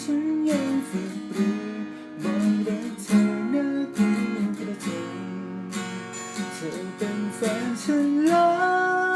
ฉันยังฝึกปรือบอกรักเธอหน้าคุณกระเธอเธอเป็นแฟนฉันแล้ว